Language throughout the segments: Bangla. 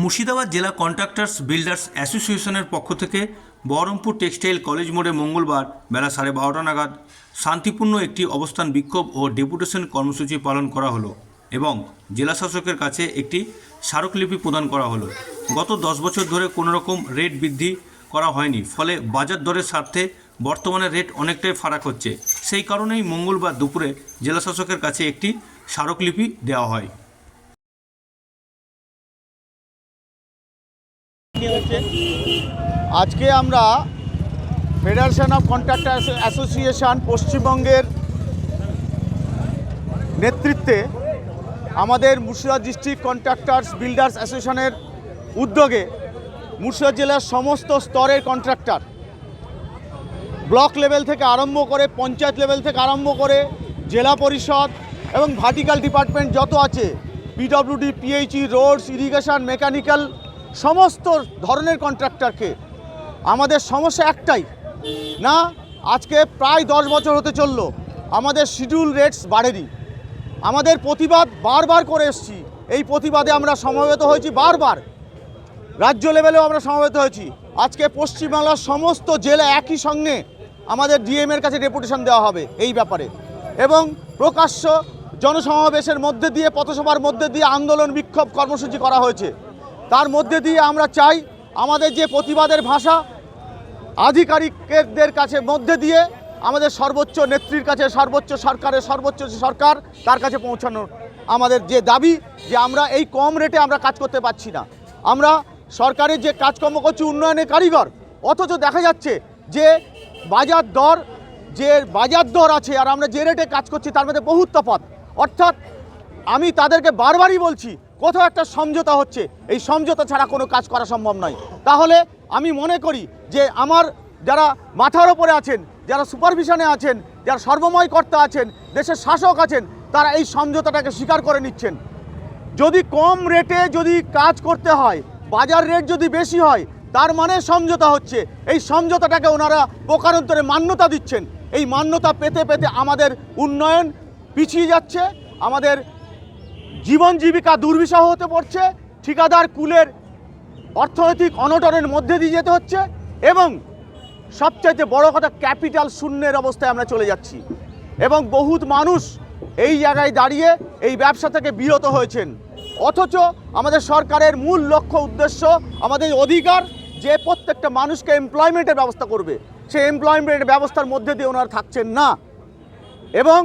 মুর্শিদাবাদ জেলা কন্ট্রাক্টার্স বিল্ডার্স অ্যাসোসিয়েশনের পক্ষ থেকে বহরমপুর টেক্সটাইল কলেজ মোড়ে মঙ্গলবার বেলা সাড়ে বারোটা নাগাদ শান্তিপূর্ণ একটি অবস্থান বিক্ষোভ ও ডেপুটেশন কর্মসূচি পালন করা হলো এবং জেলা শাসকের কাছে একটি স্মারকলিপি প্রদান করা হলো। গত দশ বছর ধরে কোনো রকম রেট বৃদ্ধি করা হয়নি, ফলে বাজার দরের স্বার্থে বর্তমানে রেট অনেকটাই ফারাক হচ্ছে। সেই কারণেই মঙ্গলবার দুপুরে জেলা শাসকের কাছে একটি স্মারকলিপি দেওয়া হয়। আজকে আমরা ফেডারেশন অফ কন্ট্রাক্টর অ্যাসোসিয়েশন পশ্চিমবঙ্গের নেতৃত্বে আমাদের মুর্শিদাবাদ ডিস্ট্রিক্ট কন্ট্রাক্টার্স বিল্ডার্স অ্যাসোসিয়েশনের উদ্যোগে মুর্শিদাবাদ জেলার সমস্ত স্তরের কন্ট্রাক্টর ব্লক লেভেল থেকে আরম্ভ করে, পঞ্চায়েত লেভেল থেকে আরম্ভ করে, জেলা পরিষদ এবং ভার্টিক্যাল ডিপার্টমেন্ট যত আছে, PWD, PHE, roads, irrigation, mechanical সমস্ত ধরনের কন্ট্রাক্টরকে, আমাদের সমস্যা একটাই, না, আজকে প্রায় দশ বছর হতে চলল, আমাদের শিডিউল রেটস বাড়েনি। আমাদের প্রতিবাদ বারবার করে এসছি, এই প্রতিবাদে আমরা সমবেত হয়েছি বারবার। রাজ্য লেভেলেও আমরা সমবেত হয়েছি। আজকে পশ্চিমবাংলার সমস্ত জেলা একই সঙ্গে আমাদের ডিএম এর কাছে ডেপুটেশন দেওয়া হবে এই ব্যাপারে। এবং প্রকাশ্য জনসমাবেশের মধ্যে দিয়ে, পথসভার মধ্যে দিয়ে আন্দোলন বিক্ষোভ কর্মসূচি করা হয়েছে। তার মধ্যে দিয়ে আমরা চাই আমাদের যে প্রতিবাদের ভাষা আধিকারিকদের কাছে মধ্যে দিয়ে আমাদের সর্বোচ্চ নেত্রীর কাছে, সর্বোচ্চ সরকারের, সর্বোচ্চ সরকার, তার কাছে পৌঁছানো আমাদের যে দাবি যে আমরা এই কম রেটে আমরা কাজ করতে পারছি না। আমরা সরকারের যে কাজকর্ম করছি উন্নয়নের কারিগর, অথচ দেখা যাচ্ছে যে বাজার দর, যে বাজার দর আছে আর আমরা যে রেটে কাজ করছি তার মধ্যে বহুত তফাৎ অর্থাৎ আমি তাদেরকে বারবারই বলছি কোথাও একটা সমঝোতা হচ্ছে। এই সমঝোতা ছাড়া কোনো কাজ করা সম্ভব নয়। তাহলে আমি মনে করি যে আমার যারা মাথার ওপরে আছেন, যারা সুপারভিশনে আছেন, যারা সর্বময় কর্তা আছেন, দেশের শাসক আছেন, তারা এই সমঝোতাটাকে স্বীকার করে নিচ্ছেন। যদি কম রেটে যদি কাজ করতে হয়, বাজার রেট যদি বেশি হয়, তার মানে সমঝোতা হচ্ছে। এই সমঝোতাটাকে ওনারা প্রকারান্তরে মান্যতা দিচ্ছেন। এই মান্যতা পেতে পেতে আমাদের উন্নয়ন পিছিয়ে যাচ্ছে, আমাদের জীবন জীবিকা দুর্বিষহ হতে পড়ছে, ঠিকাদার কুলের অর্থনৈতিক অনটনের মধ্যে দিয়ে যেতে হচ্ছে এবং সবচাইতে বড় কথা, ক্যাপিটাল শূন্যের অবস্থায় আমরা চলে যাচ্ছি এবং বহুত মানুষ এই জায়গায় দাঁড়িয়ে এই ব্যবসা থেকে বিরত হয়েছেন। অথচ আমাদের সরকারের মূল লক্ষ্য, উদ্দেশ্য, আমাদের অধিকার যে প্রত্যেকটা মানুষকে এমপ্লয়মেন্টের ব্যবস্থা করবে। সেই এমপ্লয়মেন্টের ব্যবস্থার মধ্যে দিয়ে ওনারা থাকছেন না। এবং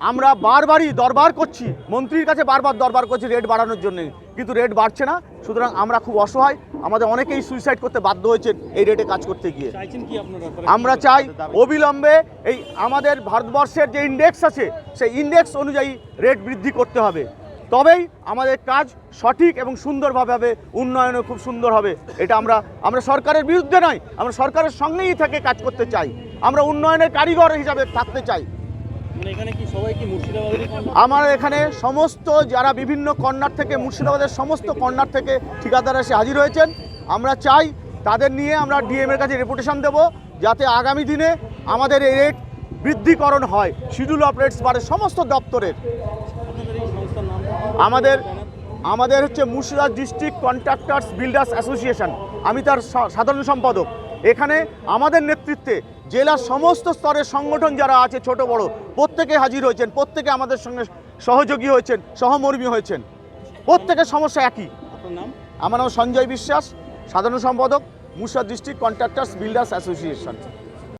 আমরা বারবারই দরবার করছি। মন্ত্রীর কাছে বারবার দরবার করছি রেট বাড়ানোর জন্য। কিন্তু রেট বাড়ছে না। সুতরাং আমরা খুব অসহায়। আমাদের অনেকেই সুইসাইড করতে বাধ্য হয়েছেন এই রেটে কাজ করতে গিয়ে। আমরা চাই অবিলম্বে এই আমাদের ভারতবর্ষের যে ইন্ডেক্স আছে সেই ইন্ডেক্স অনুযায়ী রেট বৃদ্ধি করতে হবে। তবেই আমাদের কাজ সঠিক এবং সুন্দরভাবে হবে উন্নয়নও খুব সুন্দর হবে। এটা আমরা আমরা সরকারের বিরুদ্ধে নয় আমরা সরকারের সঙ্গেই থেকে কাজ করতে চাই। আমরা উন্নয়নের কারিগর হিসাবে থাকতে চাই। আমার এখানে সমস্ত যারা বিভিন্ন কর্নার থেকে মুর্শিদাবাদের সমস্ত কর্নার থেকে ঠিকাদার এসে হাজির হয়েছেন। আমরা চাই তাদের নিয়ে আমরা ডিএম এর কাছে রেপুটেশন দেব যাতে আগামী দিনে আমাদের এই রেট বৃদ্ধিকরণ হয়। শিডিউল অফ রেটস বাড়ে সমস্ত দপ্তরের। আমাদের আমাদের হচ্ছে Murshidabad district contractors builders association আমি তার সাধারণ সম্পাদক। এখানে আমাদের নেতৃত্বে জেলার সমস্ত স্তরের সংগঠন যারা আছে ছোট বড় প্রত্যেকে হাজির হয়েছেন প্রত্যেকে আমাদের সঙ্গে সহযোগী হয়েছেন সহমর্মী হয়েছেন। প্রত্যেকের সমস্যা একই। নাম? আমার নাম সঞ্জয় বিশ্বাস সাধারণ সম্পাদক মুসা ডিস্ট্রিক্ট কন্ট্রাক্টার্স বিল্ডার্স অ্যাসোসিয়েশন।